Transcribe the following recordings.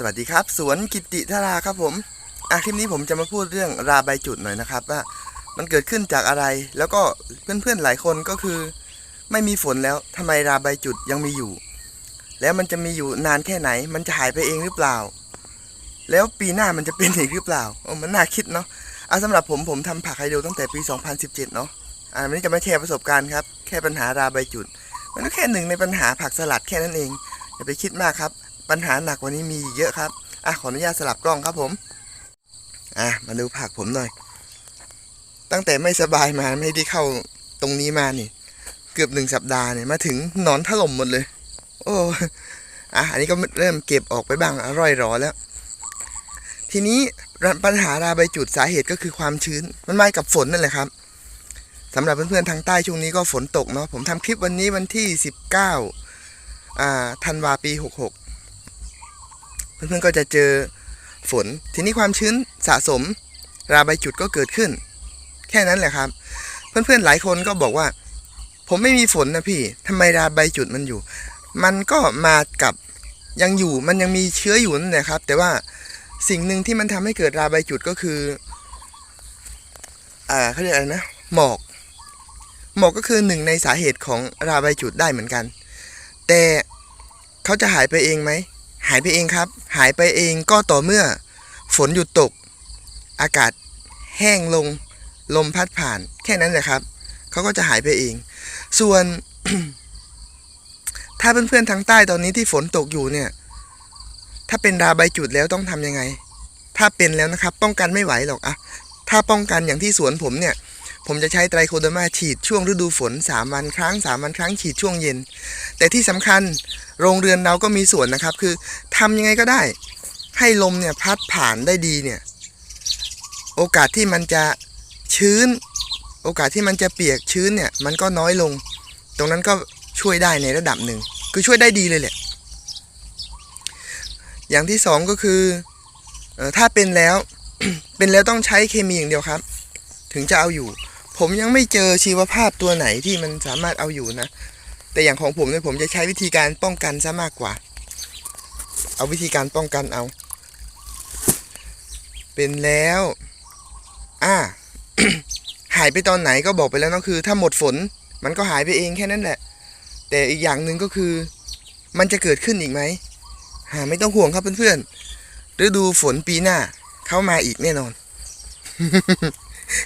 สวัสดีครับ สวนกิติธาราครับผมอะคลิปนี้ผมจะมาพูดเรื่องราใบจุดหน่อยนะครับ ว่ามันเกิดขึ้นจากอะไร แล้วก็เพื่อนๆหลายคนก็คือ ไม่มีฝนแล้วทำไมราใบจุดยังมีอยู่ แล้วมันจะมีอยู่นานแค่ไหน มันจะหายไปเองหรือเปล่า แล้วปีหน้ามันจะเป็นอีกหรือเปล่าโอ้มันน่าคิดเนาะอะสำหรับผมผมทำผักไฮโดรตั้งแต่ปี 2017 เนาะอะวันนี้จะมาแชร์ประสบการณ์ครับแค่ปัญหาราใบจุด มันก็แค่หนึ่งในปัญหาผักสลัดแค่นั้นเองอย่าไปคิดมากครับ ปัญหาหนักว่านี้มีเยอะครับอะขออนุญาตสลับกล้องครับผมอะมาดูผักผมหน่อย ตั้งแต่ไม่สบายมาไม่ได้เข้าตรงนี้มานี่เกือบหนึ่งสัปดาห์เนี่ยมาถึงนอนถล่มหมดเลย โอ้อะอันนี้ก็เริ่มเก็บออกไปบ้างอร่อยรอแล้ว ทีนี้ปัญหาราใบจุดสาเหตุก็คือความชื้น มันมากับฝนนั่นแหละครับสำหรับเพื่อนๆทางใต้ช่วงนี้ก็ฝนตกเนาะผมทำคลิปวันนี้วันที่ 19อ่าธันวาปี 66 เพื่อนๆก็จะเจอฝน ทีนี้ความชื้นสะสม ราใบจุดก็เกิดขึ้น แค่นั้นแหละครับ เพื่อนๆหลายคนก็บอกว่า ผมไม่มีฝนนะพี่ทำไมราใบจุดมันอยู่ มันก็มากับยังอยู่มันยังมีเชื้ออยู่นั่นแหละครับ แต่ว่าสิ่งหนึ่งที่มันทำให้เกิดราใบจุดก็คืออ่าเขาเรียกอะไรนะหมอก หมอกก็คือหนึ่งในสาเหตุของราใบจุดได้เหมือนกัน แต่เขาจะหายไปเองไหม หายไปเองครับ หายไปเองก็ต่อเมื่อ ฝนหยุดตก อากาศแห้งลง ลมพัดผ่าน แค่นั้นแหละครับ เขาก็จะหายไปเอง ส่วน ถ้าเพื่อนๆทางใต้ตอนนี้ที่ฝนตกอยู่เนี่ย ถ้าเป็นราใบจุดแล้วต้องทำยังไง ถ้าเป็นแล้วนะครับ ป้องกันไม่ไหวหรอกอะถ้าป้องกันอย่างที่สวนผมเนี่ย ผมจะใช้ไตรโคเดอร์มาฉีดช่วงฤดูฝน 3 วันครั้ง 3 วันครั้งฉีดช่วงเย็น แต่ที่สำคัญโรงเรือนเราก็มีส่วนนะครับ คือทำยังไงก็ได้ ให้ลมเนี่ยพัดผ่านได้ดีเนี่ยโอกาสที่มันจะชื้น โอกาสที่มันจะเปียกชื้นเนี่ยมันก็น้อยลง ตรงนั้นก็ช่วยได้ในระดับหนึ่ง คือช่วยได้ดีเลยแหละ อย่างที่สองก็คือออถ้าเป็นแล้วเป็นแล้วต้องใช้เคมีอย่างเดียวครับ ถึงจะเอาอยู่ ผมยังไม่เจอชีวภาพตัวไหนที่มันสามารถเอาอยู่นะ แต่อย่างของผมเนี่ยผมจะใช้วิธีการป้องกันซะมากกว่า เอาวิธีการป้องกันเอา เป็นแล้ว อ่า หายไปตอนไหนก็บอกไปแล้วเนอะคือ ถ้าหมดฝน มันก็หายไปเองแค่นั้นแหละ แต่อีกอย่างหนึ่งก็คือ มันจะเกิดขึ้นอีกไหมหาไม่ต้องห่วงครับเพื่อนๆฤดูฝนปีหน้า เข้ามาอีกแน่นอน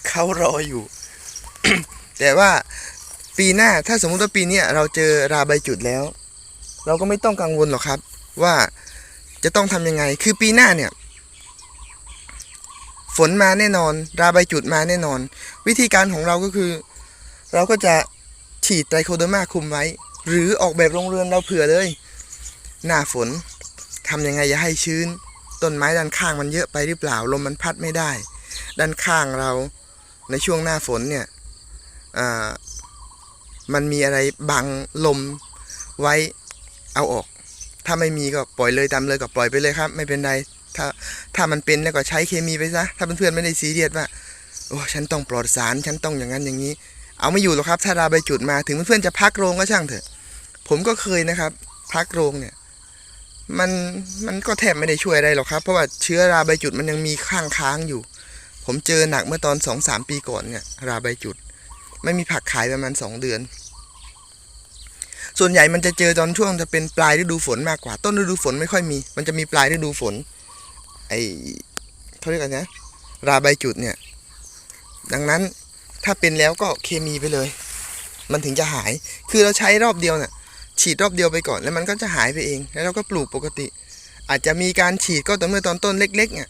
เขารออยู่ แต่ว่าปีหน้าถ้าสมมุติว่าปีนี้เราเจอราใบจุดแล้ว เราก็ไม่ต้องกังวลหรอกครับ ว่าจะต้องทำยังไง คือปีหน้าเนี่ย ฝนมาแน่นอน ราใบจุดมาแน่นอน วิธีการของเราก็คือ เราก็จะฉีดไตรโคเดอร์มาคุมไว้ หรือออกแบบโรงเรือนเราเผื่อเลย หน้าฝนทำยังไงอย่าให้ชื้น ต้นไม้ด้านข้างมันเยอะไปหรือเปล่าลมมันพัดไม่ได้ ด้านข้างเราในช่วงหน้าฝนเนี่ย มันมีอะไรบังลมไว้เอาออก ถ้าไม่มีก็ปล่อยเลยตามเลยก็ปล่อยไปเลยครับ ไม่เป็นไรถ้าถ้ามันเป็นแล้วก็ใช้เคมีไปซะถ้าเพื่อนๆไม่ได้ซีเรียสว่าโอ้ฉันต้องปลอดสารฉันต้องอย่างนั้นอย่างนี้ เอาไม่อยู่หรอกครับ ถ้าราใบจุดมาถึงเพื่อนๆจะพักโรงก็ช่างเถอะ ผมก็เคยนะครับ พักโรงเนี่ยมันมันก็แทบไม่ได้ช่วยอะไรหรอกครับ เพราะว่าเชื้อราใบจุดมันยังมีข้างค้างอยู่ ผมเจอหนักเมื่อตอนสองสามปีก่อนเนี่ย ราใบจุด ไม่มีผักขายประมาณสองเดือน ส่วนใหญ่มันจะเจอตอนช่วงจะเป็นปลายฤดูฝนมากกว่า ต้นฤดูฝนไม่ค่อยมี มันจะมีปลายฤดูฝน ไอเขาเรียกอะไรนะ ราใบจุดเนี่ย ดังนั้นถ้าเป็นแล้วก็เคมีไปเลย มันถึงจะหาย คือเราใช้รอบเดียวเนี่ยฉีดรอบเดียวไปก่อนแล้วมันก็จะหายไปเอง แล้วเราก็ปลูกปกติ อาจจะมีการฉีดก็ต่อเมื่อตอนต้นเล็กๆเนี่ย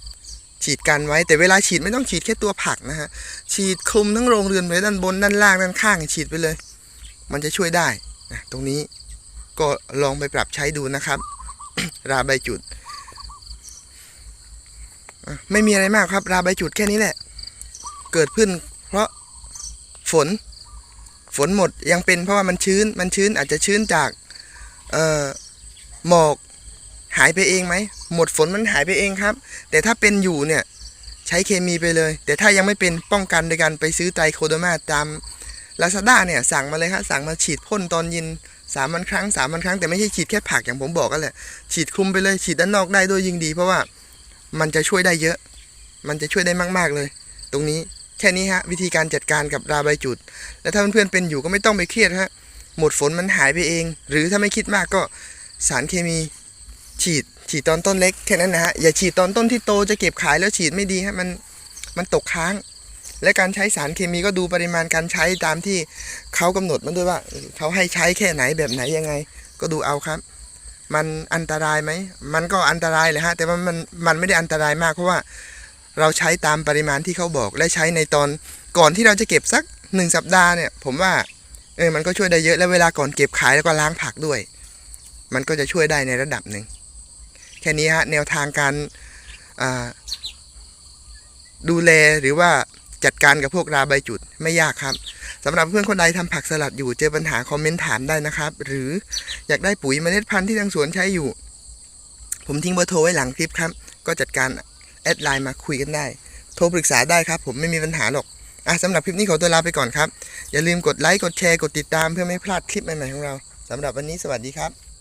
ฉีดกันไว้ แต่เวลาฉีดไม่ต้องฉีดแค่ตัวผักนะฮะ ฉีดคลุมทั้งโรงเรือนเลยด้านบนด้านล่างด้านข้างฉีดไปเลย มันจะช่วยได้นะตรงนี้ก็ลองไปปรับใช้ดูนะครับ ราใบจุด ไม่มีอะไรมากครับ ราใบจุดแค่นี้แหละ เกิดขึ้น เพราะฝน ฝนหมดยังเป็นเพราะว่ามันชื้น มันชื้นอาจจะชื้นจากเอ่อหมอก หายไปเองไหม หมดฝนมันหายไปเองครับ แต่ถ้าเป็นอยู่เนี่ยใช้เคมีไปเลย แต่ถ้ายังไม่เป็นป้องกันโดยการไปซื้อไตรโคโดมาตามลาซาด้าเนี่ยสั่งมาเลยครับสั่งมาฉีดพ่นตอนเย็นสามวันครั้งสามวันครั้งแต่ไม่ใช่ฉีดแค่ผักอย่างผมบอกกันแหละฉีดคลุมไปเลยฉีดด้านนอกได้ด้วยยิ่งดี เพราะว่ามันจะช่วยได้เยอะ มันจะช่วยได้มาก ๆเลย ตรงนี้แค่นี้ฮะวิธีการจัดการกับราใบจุด แล้วถ้าเพื่อนๆเป็นอยู่ก็ไม่ต้องไปเครียดฮะหมดฝนมันหายไปเอง หรือถ้าไม่คิดมากก็สารเคมี ฉีดฉีดตอนต้นเล็กแค่นั้นนะฮะอย่าฉีดตอนต้นที่โตจะเก็บขายแล้วฉีดไม่ดีฮะมันมันตกค้าง และการใช้สารเคมีก็ดูปริมาณการใช้ตามที่เขากำหนดมันด้วยว่าเออเขาให้ใช้แค่ไหนแบบไหนยังไง ก็ดูเอาครับ มันอันตรายไหมมันก็อันตรายแหละฮะแต่ว่ามันมันไม่ได้อันตรายมากเพราะว่าเราใช้ตามปริมาณที่เขาบอกและใช้ในตอนก่อนที่เราจะเก็บสักหนึ่งสัปดาห์เนี่ย ผมว่าเออมันก็ช่วยได้เยอะและเวลาก่อนเก็บขายแล้วก็ล้างผักด้วย มันก็จะช่วยได้ในระดับหนึ่ง แค่นี้ฮะแนวทางการาดูแลหรือว่าจัดการกับพวกราใบจุดไม่ยากครับสำหรับเพื่อนคนใดทำผักสลัดอยู่เจอปัญหาคอมเมนต์ถามได้นะครับ หรืออยากได้ปุ๋ยเมล็ดพันธุ์ที่ทางสวนใช้อยู่ ผมทิ้งเบอร์โทรไว้หลังคลิปครับ ก็จัดการแอดไลน์มาคุยกันได้ โทรปรึกษาได้ครับ ผมไม่มีปัญหาหรอกอะสำหรับคลิปนี้ขอตัวลาไปก่อนครับ อย่าลืมกดไลค์กดแชร์กดติดตามเพื่อไม่พลาดคลิปใหม่ๆของเราสำหรับวันนี้สวัสดีครับ